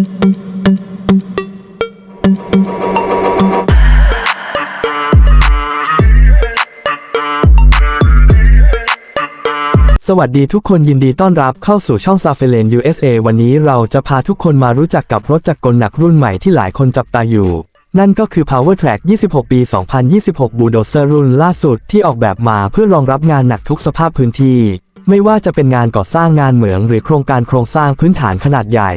สวัสดีทุกคนยินดีต้อนรับเข้าสู่ช่องซาเฟเลน USA วันนี้เราจะพาทุกคนมารู้จักกับรถจักรกลหนักรุ่นใหม่ที่หลายคนจับตาอยู่ นั่นก็คือ Power Track 26 ปี 2026 Bulldozer รุ่นล่าสุดที่ออกแบบมาเพื่อรองรับงานหนักทุกสภาพพื้นที่ ไม่ว่าจะเป็นงานก่อสร้างงานเหมืองหรือโครงการโครงสร้างพื้นฐานขนาดใหญ่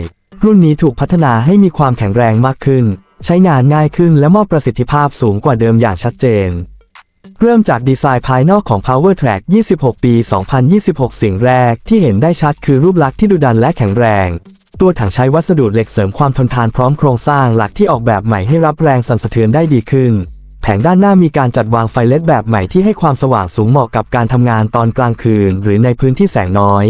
รุ่นนี้ถูกพัฒนาให้มีความแข็งแรงมากขึ้น ใช้งานง่ายขึ้นและมอบประสิทธิภาพสูงกว่าเดิมอย่างชัดเจน เริ่มจากดีไซน์ภายนอกของ Power Track 26 ปี 2026 สิ่งแรกที่เห็นได้ชัดคือรูปลักษณ์ที่ดุดันและแข็งแรง ตัวถังใช้วัสดุเหล็กเสริมความทนทานพร้อมโครงสร้างหลักที่ออกแบบใหม่ให้รับแรงสั่นสะเทือนได้ดีขึ้น แผงด้านหน้ามีการจัดวางไฟเลดแบบใหม่ที่ให้ความสว่างสูงเหมาะกับการทำงานตอนกลางคืน หรือในพื้นที่แสงน้อย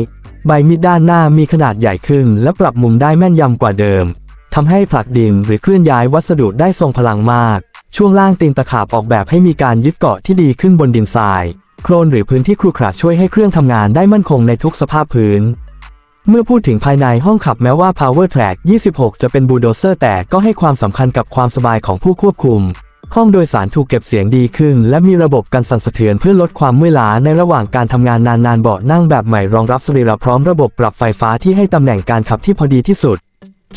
ใบมีดด้านหน้ามีขนาดใหญ่ขึ้น และปรับมุมได้แม่นยำกว่าเดิมทำให้ผลักดินหรือเคลื่อนย้ายวัสดุได้ทรงพลังมาก ช่วงล่างตีนตะขาบออกแบบให้มีการยึดเกาะที่ดีขึ้นบนดินทราย โคลนหรือพื้นที่ครุขระช่วยให้เครื่องทำงานได้มั่นคงในทุกสภาพพื้น เมื่อพูดถึงภายในห้องขับแม้ว่า Power Track 26 จะเป็นบูลโดเซอร์แต่ก็ให้ความสำคัญกับความสบายของผู้ควบคุม ห้องโดยสารถูกเก็บเสียงดีขึ้น และมีระบบกันสั่นสะเทือนเพื่อลดความเมื่อยล้าในระหว่างการทำงานนานๆเบาะนั่งแบบใหม่รองรับสรีระพร้อมระบบปรับไฟฟ้าที่ให้ตำแหน่งการขับที่พอดีที่สุด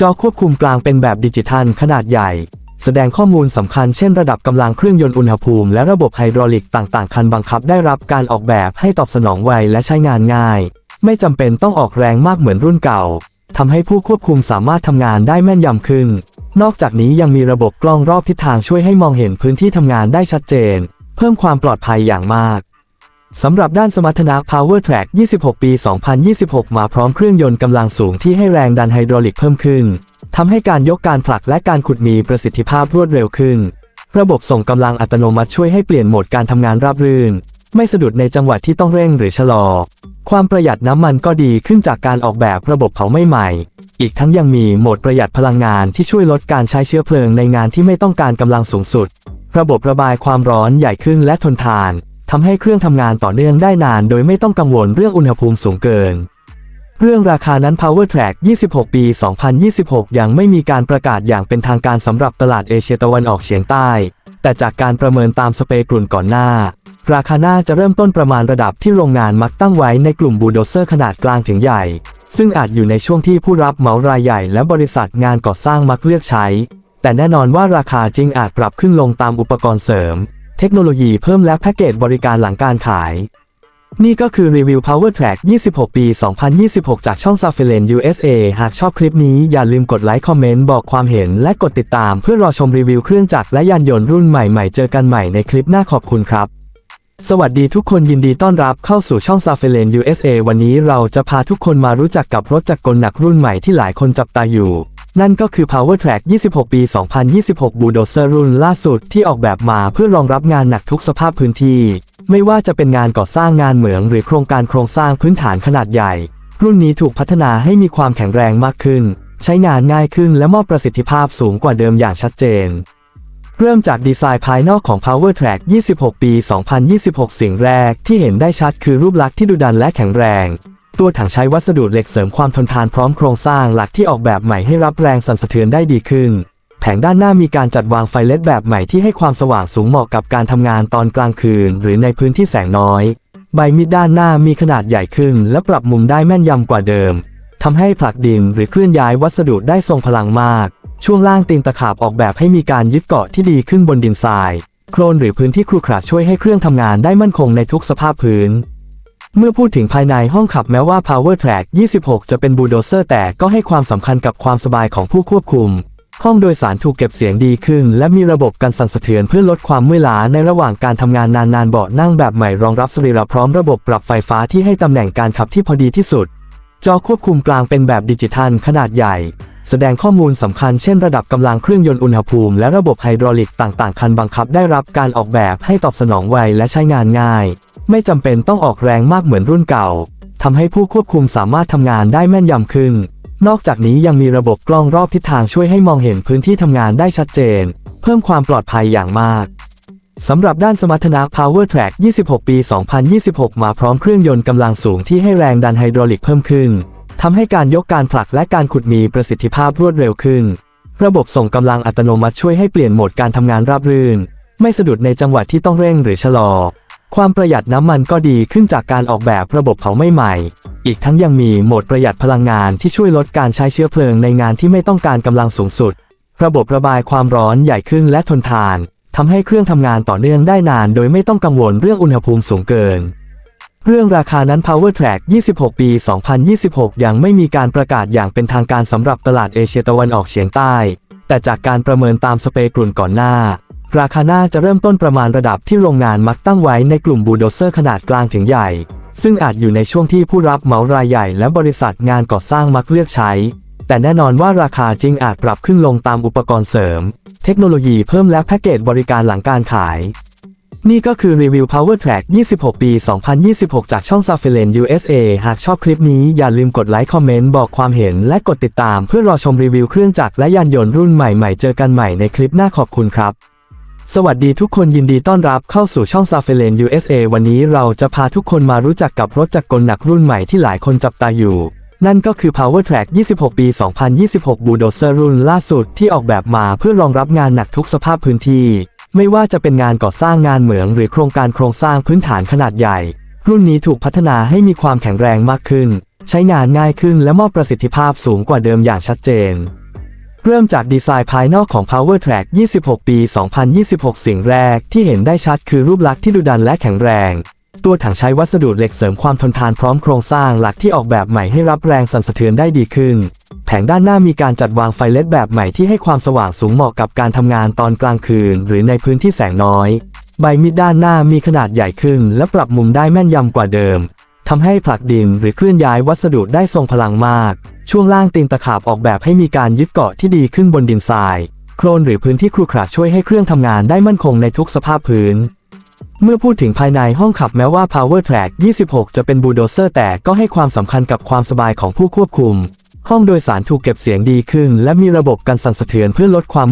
จอควบคุมกลางเป็นแบบดิจิทัลขนาดใหญ่ แสดงข้อมูลสำคัญเช่นระดับกำลังเครื่องยนต์อุณหภูมิและระบบไฮดรอลิกต่างๆ คันบังคับได้รับการออกแบบให้ตอบสนองไวและใช้งานง่าย ไม่จำเป็นต้องออกแรงมากเหมือนรุ่นเก่าทำให้ผู้ควบคุมสามารถทำงานได้แม่นยำขึ้น นอกจากนี้ยังมีระบบกล้องรอบทิศทางช่วยให้มองเห็นพื้นที่ทำงานได้ชัดเจน เพิ่มความปลอดภัยอย่างมากสำหรับด้านสมรรถนะ Power Track 26 ปี 2026 มาพร้อมเครื่องยนต์กำลังสูงที่ให้แรงดันไฮดรอลิกเพิ่มขึ้น ทำให้การยกการผลักและการขุดมีประสิทธิภาพรวดเร็วขึ้น ระบบส่งกำลังอัตโนมัติช่วยให้เปลี่ยนโหมดการทำงานราบรื่น ไม่สะดุดในจังหวะที่ต้องเร่งหรือชะลอ ความประหยัดน้ำมันก็ดีขึ้นจากการออกแบบระบบเผาไหม้ใหม่ อีกทั้งยังมีโหมดประหยัดพลังงานที่ช่วยลดการใช้เชื้อเพลิงในงานที่ไม่ต้องการกำลังสูงสุด ระบบระบายความร้อนใหญ่ขึ้นและทนทานทำให้เครื่องทำงานต่อเนื่องได้นาน โดยไม่ต้องกังวลเรื่องอุณหภูมิสูงเกิน เรื่องราคานั้น Power Track 26 ปี 2026 ยังไม่มีการประกาศอย่างเป็นทางการสำหรับตลาดเอเชียตะวันออกเฉียงใต้ แต่จากการประเมินตามสเปกลุ่นก่อนหน้า ราคาหน่าจะเริ่มต้นประมาณระดับที่โรงงานมักตั้งไว้ในกลุ่มบูโดเซอร์ขนาดกลางถึงใหญ่ ซึ่งอาจอยู่ในช่วงที่ผู้รับเหมารายใหญ่และบริษัทงานก่อสร้างมักเลือกใช้ แต่แน่นอนว่าราคาจริงอาจปรับขึ้นลงตามอุปกรณ์เสริม เทคโนโลยีเพิ่มและแพ็กเกจบริการหลังการขาย นี่ก็คือรีวิว Power Track 26 ปี 2026 จากช่อง s a f e l e n USA หากชอบคลิปนี้อย่าลืมกดไลค์คอมเมนต์บอกความเห็นและกดติดตามเพื่อรอชมรีวิวเครื่องจักรและยานยนต์รุ่นใหม่ๆ เจอกันใหม่ในคลิปหน้าขอบคุณครับ สวัสดีทุกคนยินดีต้อนรับเข้าสู่ช่อง s a f e l e n USA วันนี้เราจะพาทุกคนมารู้จักกับรถจักรกลหนักรุ่นใหม่ที่หลายคนจับตาอยู่ นั่นก็คือ Power Track 26 ปี 2026 Bulldozer รุ่นล่าสุดที่ออกแบบมาเพื่อรองรับงานหนักทุกสภาพพื้นที่ ไม่ว่าจะเป็นงานก่อสร้างงานเหมือง หรือโครงการโครงสร้างพื้นฐานขนาดใหญ่ รุ่นนี้ถูกพัฒนาให้มีความแข็งแรงมากขึ้น ใช้งานง่ายขึ้นและมอบประสิทธิภาพสูงกว่าเดิมอย่างชัดเจน เริ่มจากดีไซน์ภายนอกของ Power Track 26 ปี 2026 สิ่งแรกที่เห็นได้ชัดคือรูปลักษณ์ที่ดุดันและแข็งแรง ตัวถังใช้วัสดุเหล็กเสริมความทนทานพร้อมโครงสร้างหลักที่ออกแบบใหม่ให้รับแรงสั่นสะเทือนได้ดีขึ้น แผงด้านหน้ามีการจัดวางไฟเลดแบบใหม่ที่ให้ความสว่างสูงเหมาะกับการทำงานตอนกลางคืน หรือในพื้นที่แสงน้อย ใบมีดด้านหน้ามีขนาดใหญ่ขึ้น และปรับมุมได้แม่นยำกว่าเดิมทำให้ผลักดินหรือเคลื่อนย้ายวัสดุได้ทรงพลังมาก ช่วงล่างตีนตะขาบออกแบบให้มีการยึดเกาะที่ดีขึ้นบนดินทราย โคลนหรือพื้นที่ครุขระช่วยให้เครื่องทำงานได้มั่นคงในทุกสภาพพื้น เมื่อพูดถึงภายในห้องขับแม้ว่า Power Track 26 จะเป็นบูลโดเซอร์แต่ก็ให้ความสำคัญกับความสบายของผู้ควบคุม ห้องโดยสารถูกเก็บเสียงดีขึ้น และมีระบบกันสั่นสะเทือนเพื่อลดความเมื่อยล้าในระหว่างการทำงานนานๆเบาะนั่งแบบใหม่รองรับสรีระพร้อมระบบปรับไฟฟ้าที่ให้ตำแหน่งการขับที่พอดีที่สุด จอควบคุมกลางเป็นแบบดิจิทัลขนาดใหญ่ แสดงข้อมูลสำคัญเช่นระดับกำลังเครื่องยนต์อุณหภูมิ และระบบไฮดรอลิกต่างๆ คันบังคับได้รับการออกแบบให้ตอบสนองไวและใช้งานง่าย ไม่จำเป็นต้องออกแรงมากเหมือนรุ่นเก่าทำให้ผู้ควบคุมสามารถทำงานได้แม่นยำขึ้น นอกจากนี้ยังมีระบบกล้องรอบทิศทางช่วยให้มองเห็นพื้นที่ทำงานได้ชัดเจน เพิ่มความปลอดภัยอย่างมากสำหรับด้านสมรรถนะ Power Track 26 ปี 2026 มาพร้อมเครื่องยนต์กำลังสูงที่ให้แรงดันไฮดรอลิกเพิ่มขึ้น ทำให้การยกการผลักและการขุดมีประสิทธิภาพรวดเร็วขึ้น ระบบส่งกำลังอัตโนมัติช่วยให้เปลี่ยนโหมดการทำงานราบรื่น ไม่สะดุดในจังหวะที่ต้องเร่งหรือชะลอ ความประหยัดน้ำมันก็ดีขึ้นจากการออกแบบระบบเผาไม้ใหม่ อีกทั้งยังมีโหมดประหยัดพลังงานที่ช่วยลดการใช้เชื้อเพลิงในงานที่ไม่ต้องการกำลังสูงสุด ระบบระบายความร้อนใหญ่ขึ้นและทนทานทำให้เครื่องทำงานต่อเนื่องได้นาน โดยไม่ต้องกังวลเรื่องอุณหภูมิสูงเกิน เรื่องราคานั้น Power Track 26 ปี 2026 ยังไม่มีการประกาศอย่างเป็นทางการสำหรับตลาดเอเชียตะวันออกเฉียงใต้ แต่จากการประเมินตามสเปกลุ่นก่อนหน้า ราคาหน่าจะเริ่มต้นประมาณระดับที่โรงงานมักตั้งไว้ในกลุ่มบูโดเซอร์ขนาดกลางถึงใหญ่ ซึ่งอาจอยู่ในช่วงที่ผู้รับเหมารายใหญ่และบริษัทงานก่อสร้างมักเลือกใช้ แต่แน่นอนว่าราคาจริงอาจปรับขึ้นลงตามอุปกรณ์เสริม เทคโนโลยีเพิ่มและแพ็กเกจบริการหลังการขาย นี่ก็คือรีวิว Power Track 26 ปี 2026 จากช่อง s a f e l e n USA หากชอบคลิปนี้อย่าลืมกดไลค์คอมเมนต์บอกความเห็นและกดติดตามเพื่อรอชมรีวิวเครื่องจักรและยานยนต์รุ่นใหม่ๆ เจอกันใหม่ในคลิปหน้าขอบคุณครับ สวัสดีทุกคนยินดีต้อนรับเข้าสู่ช่อง s a f e l e n USA วันนี้เราจะพาทุกคนมารู้จักกับรถจักรกลหนักรุ่นใหม่ที่หลายคนจับตาอยู่นั่นก็คือ Power Track 26 ปี 2026 Bulldozer รุ่นล่าสุดที่ออกแบบมาเพื่อรองรับงานหนักทุกสภาพพื้นที่ ไม่ว่าจะเป็นงานก่อสร้างงานเหมืองหรือโครงการโครงสร้างพื้นฐานขนาดใหญ่ รุ่นนี้ถูกพัฒนาให้มีความแข็งแรงมากขึ้น ใช้งานง่ายขึ้นและมอบประสิทธิภาพสูงกว่าเดิมอย่างชัดเจน เริ่มจากดีไซน์ภายนอกของ Power Track 26 ปี 2026 สิ่งแรกที่เห็นได้ชัดคือรูปลักษณ์ที่ดุดันและแข็งแรง ตัวถังใช้วัสดุเหล็กเสริมความทนทานพร้อมโครงสร้างหลักที่ออกแบบใหม่ให้รับแรงสั่นสะเทือนได้ดีขึ้น งด้านหน้ามีการจัดวางไฟเลดแบบใหม่ที่ให้ความสว่างสูงเหมาะกับการทำงานตอนกลางคืน หรือในพื้นที่แสงน้อย ใบมีดด้านหน้ามีขนาดใหญ่ขึ้น และปรับมุมได้แม่นยำกว่าเดิมทำให้ผลักดินหรือเคลื่อนย้ายวัสดุได้ทรงพลังมาก ช่วงล่างตีนตะขาบออกแบบให้มีการยึดเกาะที่ดีขึ้นบนดินทราย โคลนหรือพื้นที่ครุขระช่วยให้เครื่องทำงานได้มั่นคงในทุกสภาพพื้น เมื่อพูดถึงภายในห้องขับแม้ว่า Power Track 26 จะเป็นบูลโดเซอร์แต่ก็ให้ความสำคัญกับความสบายของผู้ควบคุม ห้องโดยสารถูกเก็บเสียงดีขึ้น และมีระบบกันสั่นสะเทือนเพื่อลดความ